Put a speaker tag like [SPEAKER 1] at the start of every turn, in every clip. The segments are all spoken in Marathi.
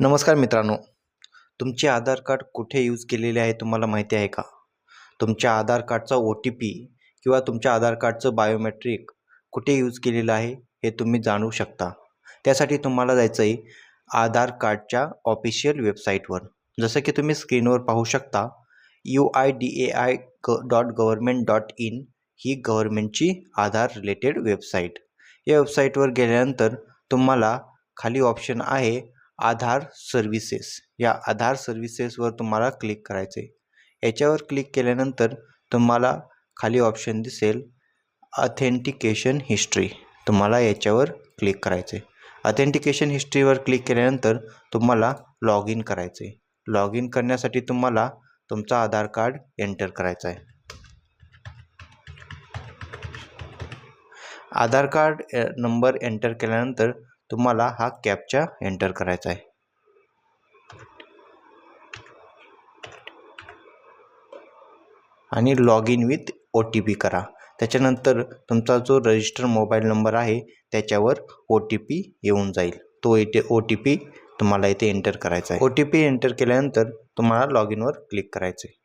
[SPEAKER 1] नमस्कार मित्रांनो. तुमचे आधार कार्ड कुठे यूज केलेले आहे तुम्हाला माहिती आहे का? तुमच्या आधार कार्डचा ओ टी पी किंवा तुमच्या आधार कार्डचं बायोमेट्रिक कुठे यूज केलेलं आहे हे तुम्ही जाणू शकता. त्यासाठी तुम्हाला जायचं आहे आधार कार्डच्या ऑफिशियल वेबसाईटवर जसं की तुम्ही स्क्रीनवर पाहू शकता U I D A I gov dot government dot in ही गव्हर्मेंटची आधार रिलेटेड वेबसाईट या वेबसाईटवर गेल्यानंतर तुम्हाला खाली ऑप्शन आहे आधार सर्व्हिसेस. या आधार सर्व्हिसेसवर तुम्हाला क्लिक करायचे याच्यावर क्लिक केल्यानंतर तुम्हाला खाली ऑप्शन दिसेल अथेंटिकेशन हिस्ट्री तुम्हाला याच्यावर क्लिक करायचे अथेंटिकेशन हिस्ट्रीवर क्लिक केल्यानंतर तुम्हाला लॉग इन करायचे लॉग इन करण्यासाठी तुम्हाला तुमचा आधार कार्ड एंटर करायचा आहे आधार कार्ड नंबर एंटर केल्यानंतर तुम्हाला हा कॅपचा एंटर करायचा आहे. आणि log in with O T P करा. त्याच्यानंतर तुमचा जो रजिस्टर मोबाईल नंबर आहे त्याच्यावर ओ टी पी येऊन जाईल. तो इथे ओ टी पी तुम्हाला इथे एंटर करायचा आहे. ओ टी पी एंटर केल्यानंतर तुम्हाला लॉग इनवर क्लिक करायचं आहे.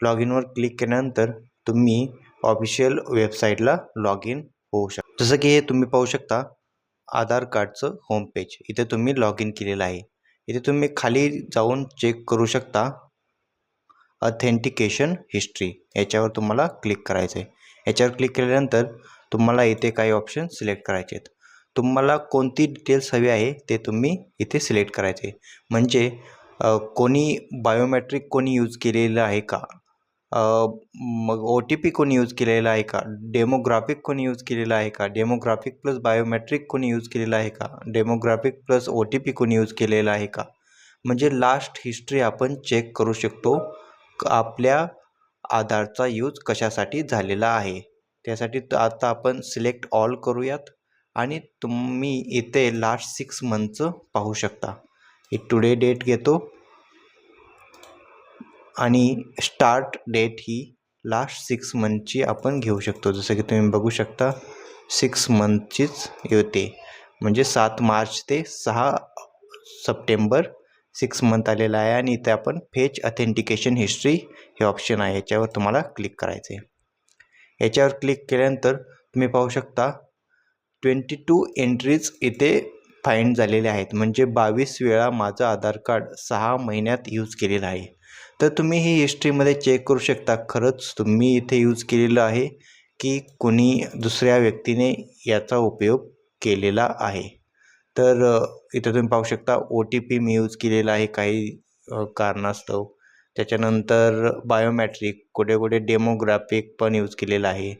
[SPEAKER 1] लॉग इनवर क्लिक केल्यानंतर तुम्ही ऑफिशियल वेबसाईटला लॉग इन होऊ शकता जसं की हे तुम्ही पाहू शकता आधार कार्डचं होम पेज इथे तुम्ही लॉग इन केलेलं आहे. इथे तुम्ही खाली जाऊन चेक करू शकता अथेंटिकेशन हिस्ट्री याच्यावर तुम्हाला क्लिक करायचं आहे. याच्यावर क्लिक केल्यानंतर तुम्हाला इथे काही ऑप्शन सिलेक्ट करायचे आहेत. तुम्हाला कोणती डिटेल्स हवी आहे ते तुम्ही इथे सिलेक्ट करायचे म्हणजे कोणी बायोमॅट्रिक कोणी यूज केलेलं आहे का? मग ओ टी पी कोणी यूज केलेला आहे का? डेमोग्राफिक कोणी यूज केलेला आहे का? डेमोग्राफिक प्लस बायोमेट्रिक कोणी यूज केलेला आहे का? Demographic plus O T P कोणी यूज केलेला आहे का? म्हणजे लास्ट हिस्ट्री आपण चेक करू शकतो आपल्या आधारचा यूज कशासाठी झालेला आहे. त्यासाठी त- आता आपण सिलेक्ट ऑल करूयात आणि तुम्ही इथे लास्ट सिक्स मंथचं पाहू शकता. ही टुडे डेट घेतो. आणि स्टार्ट डेट ही लास्ट सिक्स मंथची आपण घेऊ शकतो. जसं की तुम्ही बघू शकता सिक्स मंथचीच येते. म्हणजे सात मार्च ते सहा सप्टेंबर सिक्स मंथ आलेला आहे आणि इथे आपण फेच अथेंटिकेशन हिस्ट्री हे ऑप्शन आहे. याच्यावर तुम्हाला क्लिक करायचं आहे याच्यावर क्लिक केल्यानंतर तुम्ही पाहू शकता ट्वेंटी टू एंट्रीज इथे फाईंड झालेले आहेत. म्हणजे बावीस वेळा माझं आधार कार्ड सहा महिन्यात यूज केलेलं आहे. तर तुम्ही ही हिस्ट्रीमध्ये चेक करू शकता. खरंच तुम्ही इथे यूज केलेलं आहे की कोणी दुसऱ्या व्यक्तीने याचा उपयोग केलेला आहे. तर इथं तुम्ही पाहू शकता ओ टी पी मी यूज केलेला आहे काही कारणास्तव. त्याच्यानंतर बायोमॅट्रिक कुठे कुठे डेमोग्राफिक पण यूज केलेलं आहे.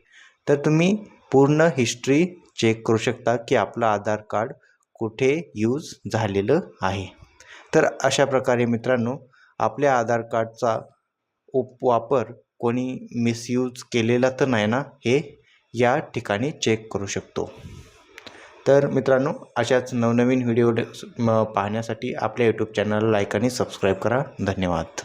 [SPEAKER 1] तर तुम्ही पूर्ण हिस्ट्री चेक करू शकता की आपलं आधार कार्ड कुठे यूज झालेलं आहे. तर अशा प्रकारे मित्रांनो आपल्या आधार कार्डचा उप वापर कोणी मिसयूज केलेला तर नाही ना? हे या ठिकाणी चेक करू शकतो. तर मित्रांनो अशाच नवनवीन व्हिडिओ पाहण्यासाठी आपल्या यूट्यूब चॅनलला लाईक आणि सबस्क्राईब करा. धन्यवाद.